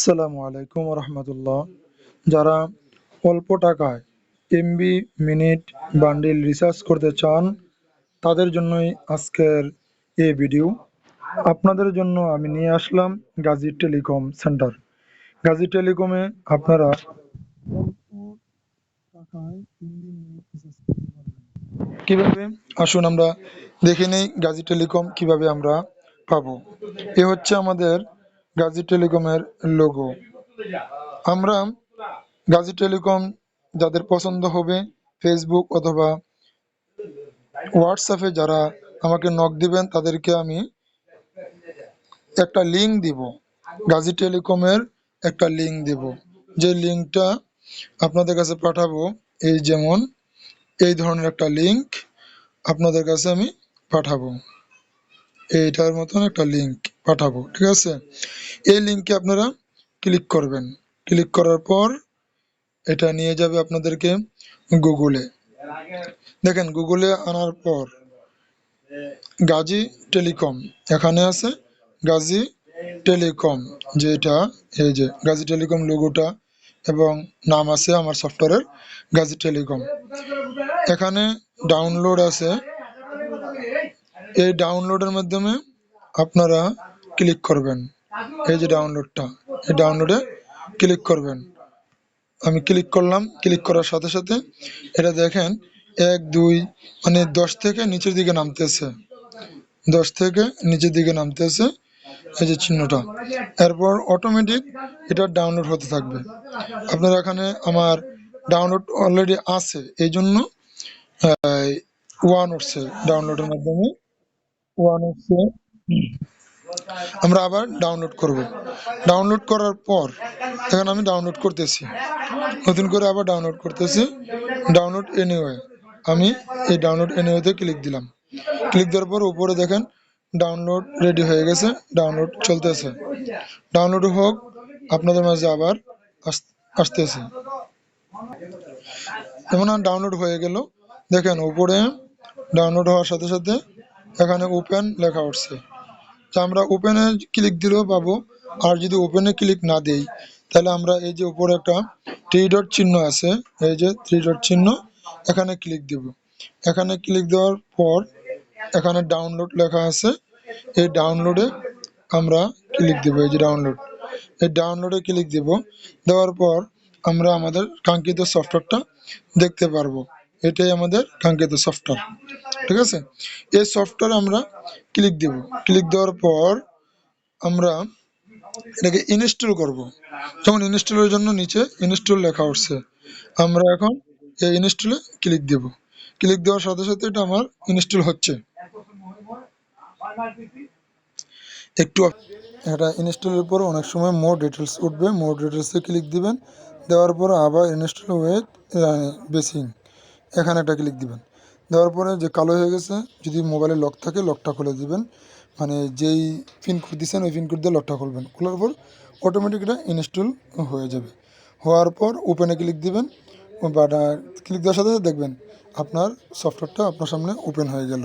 আসসালামু আলাইকুম রহমতুল্লাহ। যারা অল্প টাকায় এমবি মিনিট বান্ডিল রিচার্জ করতে চান, তাদের জন্যই আজকের এই ভিডিও আপনাদের জন্য আমি নিয়ে আসলাম গাজী টেলিকম সেন্টার গাজী টেলিকমে আপনারা কীভাবে, আসুন আমরা দেখে নেই গাজী টেলিকম কীভাবে আমরা পাবো। এ হচ্ছে আমাদের গাজী টেলিকমের লোগো আমরা গাজী টেলিকম যাদের পছন্দ হবে ফেসবুক অথবা হোয়াটসঅ্যাপে যারা আমাকে নক দিবেন, তাদেরকে আমি একটা লিংক দিব। গাজী টেলিকমের একটা লিংক দিব। যে লিংকটা আপনাদের কাছে পাঠাবো, এই যেমন এই ধরনের একটা লিংক আপনাদের কাছে আমি পাঠাবো। এইটার মতন একটা লিংক পাঠাবো, ঠিক আছে? এই লিঙ্কে আপনারা ক্লিক করবেন। ক্লিক করার পর এটা নিয়ে যাবে আপনাদেরকে গুগলে দেখেন গুগলে আনার পর গাজী টেলিকম এখানে আছে গাজী টেলিকম যেটা এই যে গাজী টেলিকম লোগোটা এবং নাম আছে আমার সফটওয়্যারের গাজী টেলিকম এখানে ডাউনলোড আছে। এই ডাউনলোডের মাধ্যমে আপনারা ক্লিক করবেন। এই যে ডাউনলোডটা এই ডাউনলোডে ক্লিক করবেন। আমি ক্লিক করলাম ক্লিক করার সাথে সাথে এটা দেখেন, এক, দুই মানে দশ থেকে নিচের দিকে নামতেছে। দশ থেকে নিচের দিকে নামতেছে এই যে চিহ্নটা। এরপর অটোমেটিক এটা ডাউনলোড হতে থাকবে। আপনার এখানে আমার ডাউনলোড অলরেডি আছে এই জন্য ওয়ান উঠছে ডাউনলোডের মাধ্যমে ওয়ান উঠছে আমরা আবার ডাউনলোড করব। ডাউনলোড করার পর এখন আমি ডাউনলোড করতেছি। নতুন করে আবার ডাউনলোড করতেছি। ডাউনলোড এনিওয়ে আমি এই ডাউনলোড এনিওয়েতে ক্লিক দিলাম। ক্লিক দেওয়ার পর উপরে দেখেন ডাউনলোড রেডি হয়ে গেছে ডাউনলোড চলতেছে। ডাউনলোড হোক, আপনাদের মাঝে আবার আসতেছে। যেমন ডাউনলোড হয়ে গেল। দেখেন উপরে ডাউনলোড হওয়ার সাথে সাথে এখানে ওপেন লেখা উঠছে। তো আমরা ওপেনে ক্লিক দিলেও পাবো। আর যদি ওপেনে ক্লিক না দেই, তাহলে আমরা এই যে উপরে একটা থ্রি ডট চিহ্ন আছে, এই যে থ্রি ডট চিহ্ন, এখানে ক্লিক দেব। এখানে ক্লিক দেওয়ার পর এখানে ডাউনলোড লেখা আছে। এই ডাউনলোডে আমরা ক্লিক দেব, এই যে ডাউনলোড এই ডাউনলোডে ক্লিক দেব। দেওয়ার পর আমরা আমাদের কাঙ্ক্ষিত সফটওয়্যারটা দেখতে পারব। এটাই আমাদের কাঙ্ক্ষিত সফটওয়্যার ঠিক আছে? এই সফটওয়্যার আমরা ক্লিক দেব। ক্লিক দেওয়ার পর আমরা এটাকে ইনস্টল করব। যখন ইনস্টলের জন্য নিচে ইনস্টল লেখা উঠছে। আমরা এখন এই ইনস্টলে ক্লিক দেব। ক্লিক দেওয়ার সাথে সাথে এটা আমার ইনস্টল হচ্ছে। একটু এটা ইনস্টলের পর অনেক সময় মোর ডিটেলস উঠবে। মোর ডিটেলসে ক্লিক দিবেন। দেওয়ার পর আবার ইনস্টল উইথ বেসিং এখানে একটা ক্লিক দিবেন। দেওয়ার পরে যে কালো হয়ে গেছে, যদি মোবাইলে লক থাকে লকটা খুলে দিবেন। মানে যেই পিন পিনকোড দিচ্ছেন ওই পিন পিনকোড দিয়ে লকটা খুলবেন। খোলার পর অটোমেটিক এটা ইনস্টল হয়ে যাবে। হওয়ার পর ওপেনে ক্লিক দিবেন। বা ক্লিক দেওয়ার সাথে সাথে দেখবেন আপনার সফটওয়্যারটা আপনার সামনে ওপেন হয়ে গেল।